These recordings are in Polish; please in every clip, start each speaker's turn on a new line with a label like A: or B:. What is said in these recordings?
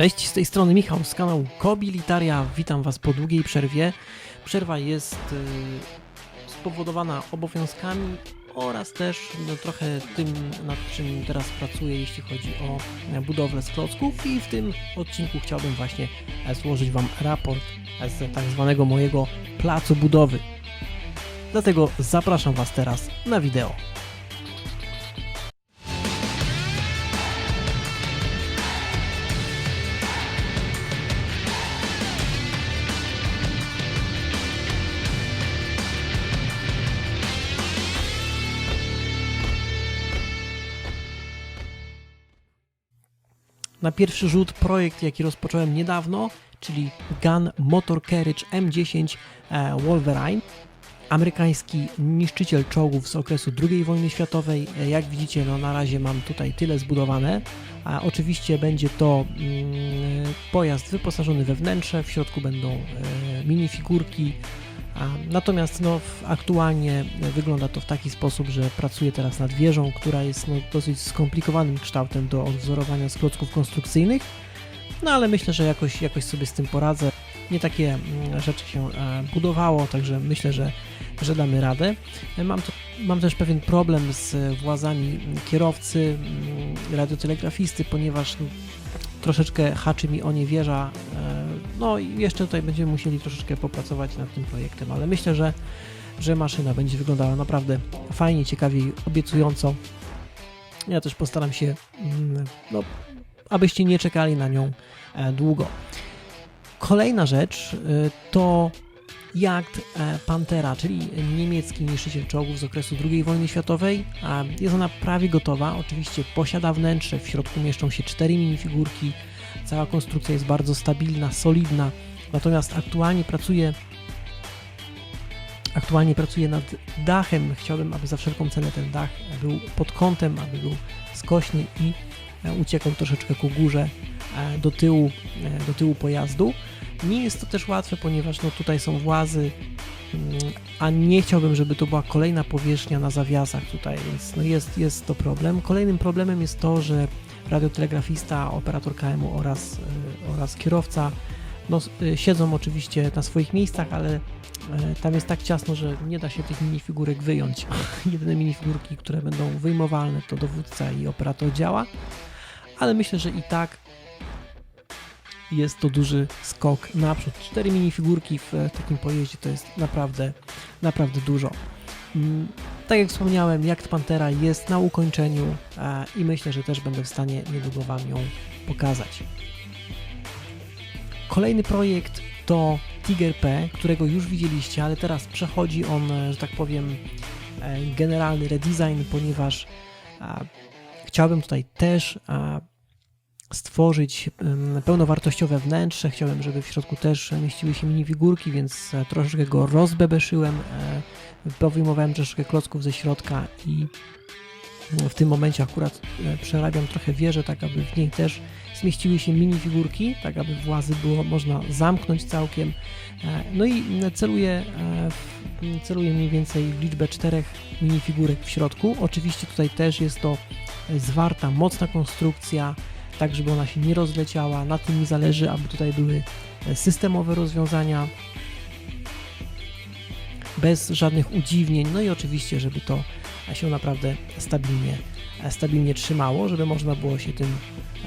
A: Cześć, z tej strony Michał z kanału Kobilitaria. Witam Was po długiej przerwie. Przerwa jest y, spowodowana obowiązkami oraz też no, trochę tym, nad czym teraz pracuję, jeśli chodzi o e, budowlę z klocków i w tym odcinku chciałbym właśnie e, złożyć Wam raport e, z tak zwanego mojego placu budowy. Dlatego zapraszam Was teraz na wideo. Na pierwszy rzut projekt, jaki rozpocząłem niedawno, czyli Gun Motor Carriage M10 e, Wolverine. Amerykański niszczyciel czołgów z okresu II wojny światowej. E, Jak widzicie, no na razie mam tutaj tyle zbudowane. A oczywiście będzie to mm, pojazd wyposażony we wnętrze, w środku będą e, minifigurki. Natomiast no, aktualnie wygląda to w taki sposób, że pracuję teraz nad wieżą, która jest no, dosyć skomplikowanym kształtem do odwzorowania z klocków konstrukcyjnych. No ale myślę, że jakoś, jakoś sobie z tym poradzę. Nie takie mm, rzeczy się e, budowało, także myślę, że, że damy radę. E, Mam, to, mam też pewien problem z włazami kierowcy, mm, radiotelegrafisty, ponieważ no, troszeczkę haczy mi o nie wieża. E, No i jeszcze tutaj będziemy musieli troszeczkę popracować nad tym projektem, ale myślę, że, że maszyna będzie wyglądała naprawdę fajnie, ciekawie i obiecująco. Ja też postaram się, mm, no, abyście nie czekali na nią e, długo. Kolejna rzecz y, to Jagd e, Pantera, czyli niemiecki niszczyciel czołgów z okresu II wojny światowej. Jest ona prawie gotowa, oczywiście posiada wnętrze, w środku mieszczą się cztery minifigurki, cała konstrukcja jest bardzo stabilna, solidna, natomiast aktualnie pracuję aktualnie pracuję nad dachem, chciałbym, aby za wszelką cenę ten dach był pod kątem, aby był skośny i e, uciekał troszeczkę ku górze e, do tyłu, e, do tyłu pojazdu. Nie jest to też łatwe, ponieważ no, tutaj są włazy, mm, a nie chciałbym, żeby to była kolejna powierzchnia na zawiasach tutaj, więc no jest, jest to problem. Kolejnym problemem jest to, że radiotelegrafista, operator KM-u oraz, y, oraz kierowca no, y, siedzą oczywiście na swoich miejscach, ale e, tam jest tak ciasno, że nie da się tych minifigurek wyjąć. Jedyne minifigurki, które będą wyjmowalne to dowódca i operator działa, ale myślę, że i tak jest to duży skok naprzód. Cztery minifigurki w e, takim pojeździe to jest naprawdę, naprawdę dużo. Tak jak wspomniałem, Jakt Pantera jest na ukończeniu e, i myślę, że też będę w stanie niedługo Wam ją pokazać. Kolejny projekt to Tiger P, którego już widzieliście, ale teraz przechodzi on, e, że tak powiem, e, generalny redesign, ponieważ chciałbym tutaj też stworzyć pełnowartościowe wnętrze. Chciałem, żeby w środku też mieściły się minifigurki, więc e, troszeczkę go rozbebeszyłem. e, Powyjmowałem troszeczkę klocków ze środka i mm, w tym momencie akurat e, przerabiam trochę wieżę, tak aby w niej też zmieściły się minifigurki, tak aby włazy było można zamknąć całkiem. E, No i celuję, e, celuję mniej więcej w liczbę czterech minifigurek w środku. Oczywiście tutaj też jest to e, zwarta, mocna konstrukcja, tak żeby ona się nie rozleciała. Na tym mi zależy, aby tutaj były e, systemowe rozwiązania bez żadnych udziwnień, no i oczywiście, żeby to się naprawdę stabilnie, e, stabilnie trzymało, żeby można było się tym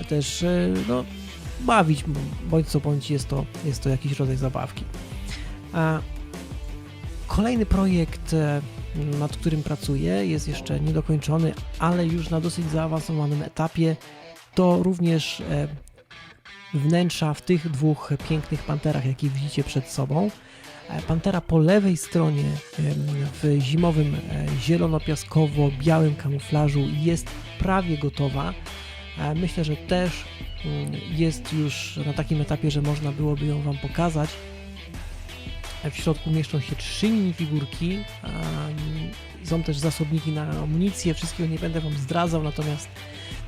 A: też e, no, bawić, bądź co bądź jest to, jest to jakiś rodzaj zabawki. Kolejny projekt, nad którym pracuję, jest jeszcze niedokończony, ale już na dosyć zaawansowanym etapie. To również e, wnętrza w tych dwóch pięknych panterach, jakie widzicie przed sobą. E, Pantera po lewej stronie w zimowym e, zielono-piaskowo-białym kamuflażu jest prawie gotowa. Myślę, że też mm, jest już na takim etapie, że można byłoby ją Wam pokazać. W środku mieszczą się trzy minifigurki. Są też zasobniki na amunicję, wszystkiego nie będę Wam zdradzał, natomiast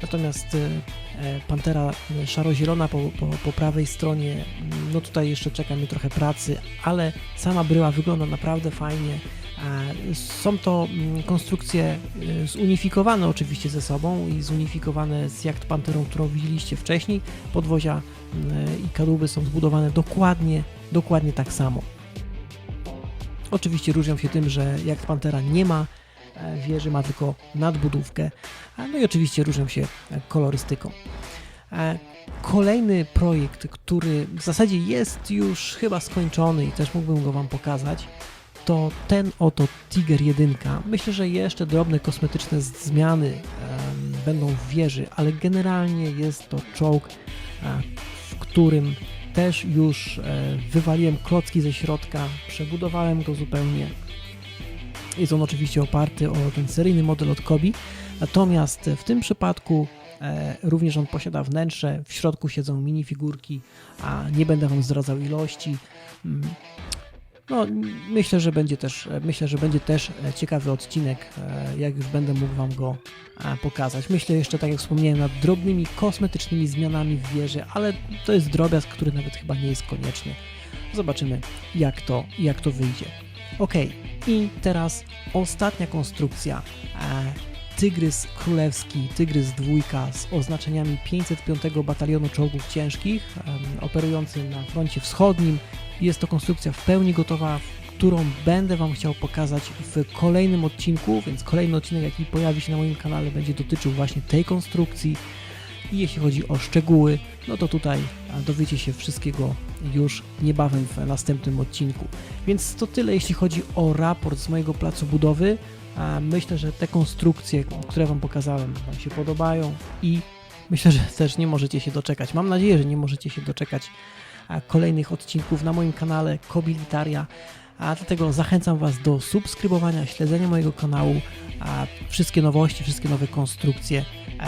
A: natomiast e, Pantera e, szaro-zielona po, po, po prawej stronie, mm, no tutaj jeszcze czeka mnie trochę pracy, ale sama bryła wygląda naprawdę fajnie. E, Są to mm, konstrukcje zunifikowane oczywiście ze sobą i zunifikowane z Jakt Panterą, którą widzieliście wcześniej. Podwozia mm, i kadłuby są zbudowane dokładnie, dokładnie tak samo. Oczywiście różnią się tym, że Jakt Pantera nie ma e, wieży, ma tylko nadbudówkę. No i oczywiście różnią się e, kolorystyką. E, Kolejny projekt, który w zasadzie jest już chyba skończony i też mógłbym go Wam pokazać, to ten oto Tiger 1. Myślę, że jeszcze drobne kosmetyczne zmiany będą w wieży, ale generalnie jest to czołg, w którym też już e, wywaliłem klocki ze środka, przebudowałem go zupełnie. Jest on oczywiście oparty o ten seryjny model od Kobi, natomiast w tym przypadku e, również on posiada wnętrze, w środku siedzą minifigurki, a nie będę Wam zdradzał ilości. No, myślę, że będzie też, myślę, że będzie też e, ciekawy odcinek, e, jak już będę mógł Wam go e, pokazać. Myślę jeszcze, tak jak wspomniałem, nad drobnymi kosmetycznymi zmianami w wieży, ale to jest drobiazg, który nawet chyba nie jest konieczny. Zobaczymy, jak to, jak to wyjdzie. Ok, i teraz ostatnia konstrukcja. Tygrys Królewski, Tygrys dwójka z oznaczeniami 505 Batalionu Czołgów Ciężkich, operujący na froncie wschodnim. Jest to konstrukcja w pełni gotowa, którą będę Wam chciał pokazać w kolejnym odcinku, więc kolejny odcinek, jaki pojawi się na moim kanale, będzie dotyczył właśnie tej konstrukcji. I jeśli chodzi o szczegóły, no to tutaj dowiecie się wszystkiego już niebawem w następnym odcinku. Więc to tyle, jeśli chodzi o raport z mojego placu budowy. Myślę, że te konstrukcje, które Wam pokazałem, Wam się podobają i myślę, że też nie możecie się doczekać. Mam nadzieję, że nie możecie się doczekać kolejnych odcinków na moim kanale Kobilitaria. A dlatego zachęcam Was do subskrybowania, śledzenia mojego kanału. A wszystkie nowości, wszystkie nowe konstrukcje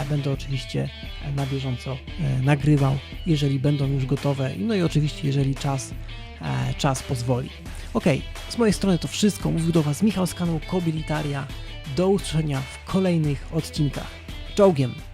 A: będę oczywiście na bieżąco e, nagrywał, jeżeli będą już gotowe. No i oczywiście, jeżeli czas, e, czas pozwoli. Ok, z mojej strony to wszystko. Mówił do Was Michał z kanału Kobilitaria. Do usłyszenia w kolejnych odcinkach. Czołgiem!